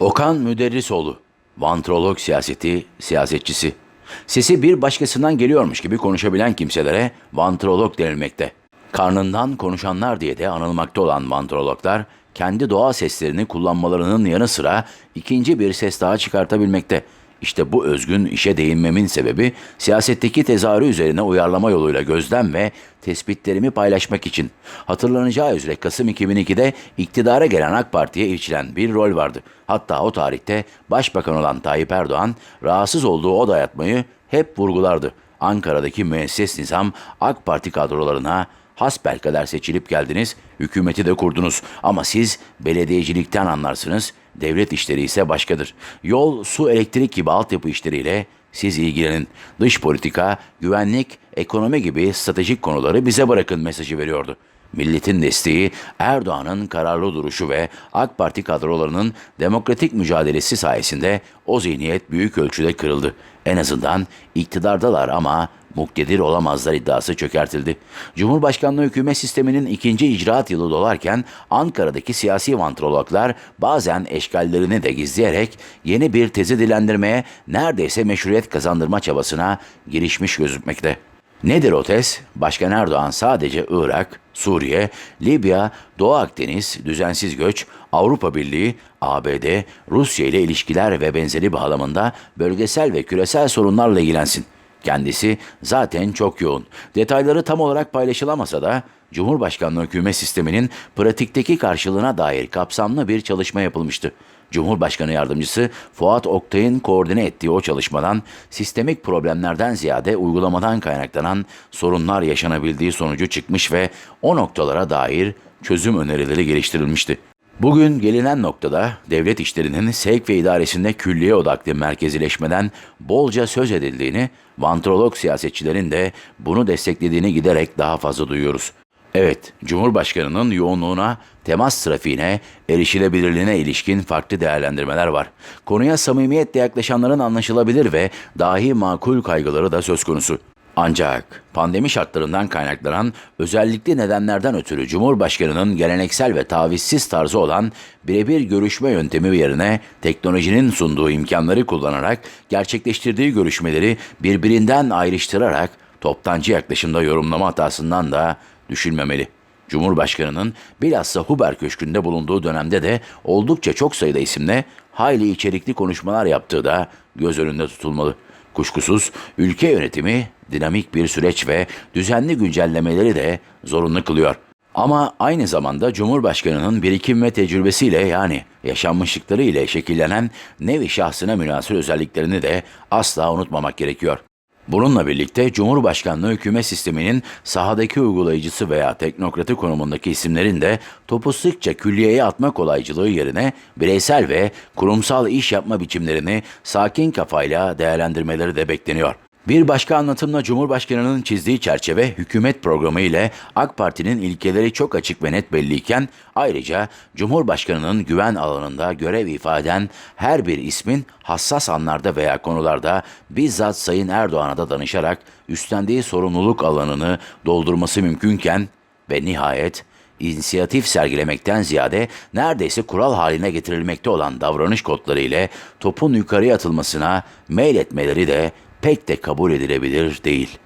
Okan Müderrisoğlu, vantrolog siyaseti, siyasetçisi. Sesi bir başkasından geliyormuş gibi konuşabilen kimselere vantrolog denilmekte. Karnından konuşanlar diye de anılmakta olan vantrologlar, kendi doğa seslerini kullanmalarının yanı sıra ikinci bir ses daha çıkartabilmekte. İşte bu özgün işe değinmemin sebebi siyasetteki tezahürü üzerine uyarlama yoluyla gözlem ve tespitlerimi paylaşmak için. Hatırlanacağı üzere Kasım 2002'de iktidara gelen AK Parti'ye ilçilen bir rol vardı. Hatta o tarihte başbakan olan Tayyip Erdoğan rahatsız olduğu o dayatmayı hep vurgulardı. Ankara'daki müesses nizam AK Parti kadrolarına hasbelkader seçilip geldiniz, hükümeti de kurdunuz. Ama siz belediyecilikten anlarsınız, devlet işleri ise başkadır. Yol, su, elektrik gibi altyapı işleriyle siz ilgilenin. Dış politika, güvenlik, ekonomi gibi stratejik konuları bize bırakın mesajı veriyordu. Milletin desteği, Erdoğan'ın kararlı duruşu ve AK Parti kadrolarının demokratik mücadelesi sayesinde o zihniyet büyük ölçüde kırıldı. En azından iktidardalar ama muktedir olamazlar iddiası çökertildi. Cumhurbaşkanlığı hükümet sisteminin ikinci icraat yılı dolarken Ankara'daki siyasi vantrologlar bazen eşgallerini de gizleyerek yeni bir tezi dilendirmeye neredeyse meşruiyet kazandırma çabasına girişmiş gözükmekte. Nedir o tez? Başkan Erdoğan sadece Irak, Suriye, Libya, Doğu Akdeniz, düzensiz göç, Avrupa Birliği, ABD, Rusya ile ilişkiler ve benzeri bağlamında bölgesel ve küresel sorunlarla ilgilensin. Kendisi zaten çok yoğun. Detayları tam olarak paylaşılamasa da Cumhurbaşkanlığı hükümet sisteminin pratikteki karşılığına dair kapsamlı bir çalışma yapılmıştı. Cumhurbaşkanı Yardımcısı Fuat Oktay'ın koordine ettiği o çalışmadan sistemik problemlerden ziyade uygulamadan kaynaklanan sorunlar yaşanabildiği sonucu çıkmış ve o noktalara dair çözüm önerileri geliştirilmişti. Bugün gelinen noktada devlet işlerinin sevk ve idaresinde külliye odaklı merkezileşmeden bolca söz edildiğini, vantrolog siyasetçilerin de bunu desteklediğini giderek daha fazla duyuyoruz. Evet, Cumhurbaşkanı'nın yoğunluğuna, temas trafiğine, erişilebilirliğine ilişkin farklı değerlendirmeler var. Konuya samimiyetle yaklaşanların anlaşılabilir ve dahi makul kaygıları da söz konusu. Ancak pandemi şartlarından kaynaklanan özellikle nedenlerden ötürü Cumhurbaşkanı'nın geleneksel ve tavizsiz tarzı olan birebir görüşme yöntemi yerine teknolojinin sunduğu imkanları kullanarak gerçekleştirdiği görüşmeleri birbirinden ayrıştırarak toptancı yaklaşımda yorumlama hatasından da düşünmemeli. Cumhurbaşkanının bilhassa Huber Köşkü'nde bulunduğu dönemde de oldukça çok sayıda isimle hayli içerikli konuşmalar yaptığı da göz önünde tutulmalı. Kuşkusuz ülke yönetimi dinamik bir süreç ve düzenli güncellemeleri de zorunlu kılıyor. Ama aynı zamanda Cumhurbaşkanı'nın birikim ve tecrübesiyle yani yaşanmışlıkları ile şekillenen nevi şahsına münasır özelliklerini de asla unutmamak gerekiyor. Bununla birlikte Cumhurbaşkanlığı hükümet sisteminin sahadaki uygulayıcısı veya teknokratı konumundaki isimlerin de topu sıkça külliyeye atma kolaycılığı yerine bireysel ve kurumsal iş yapma biçimlerini sakin kafayla değerlendirmeleri de bekleniyor. Bir başka anlatımla Cumhurbaşkanı'nın çizdiği çerçeve hükümet programı ile AK Parti'nin ilkeleri çok açık ve net belliyken ayrıca Cumhurbaşkanı'nın güven alanında görev ifaden her bir ismin hassas anlarda veya konularda bizzat Sayın Erdoğan'a da danışarak üstlendiği sorumluluk alanını doldurması mümkünken ve nihayet inisiyatif sergilemekten ziyade neredeyse kural haline getirilmekte olan davranış kodları ile topun yukarıya atılmasına meyletmeleri de pek de kabul edilebilir değil.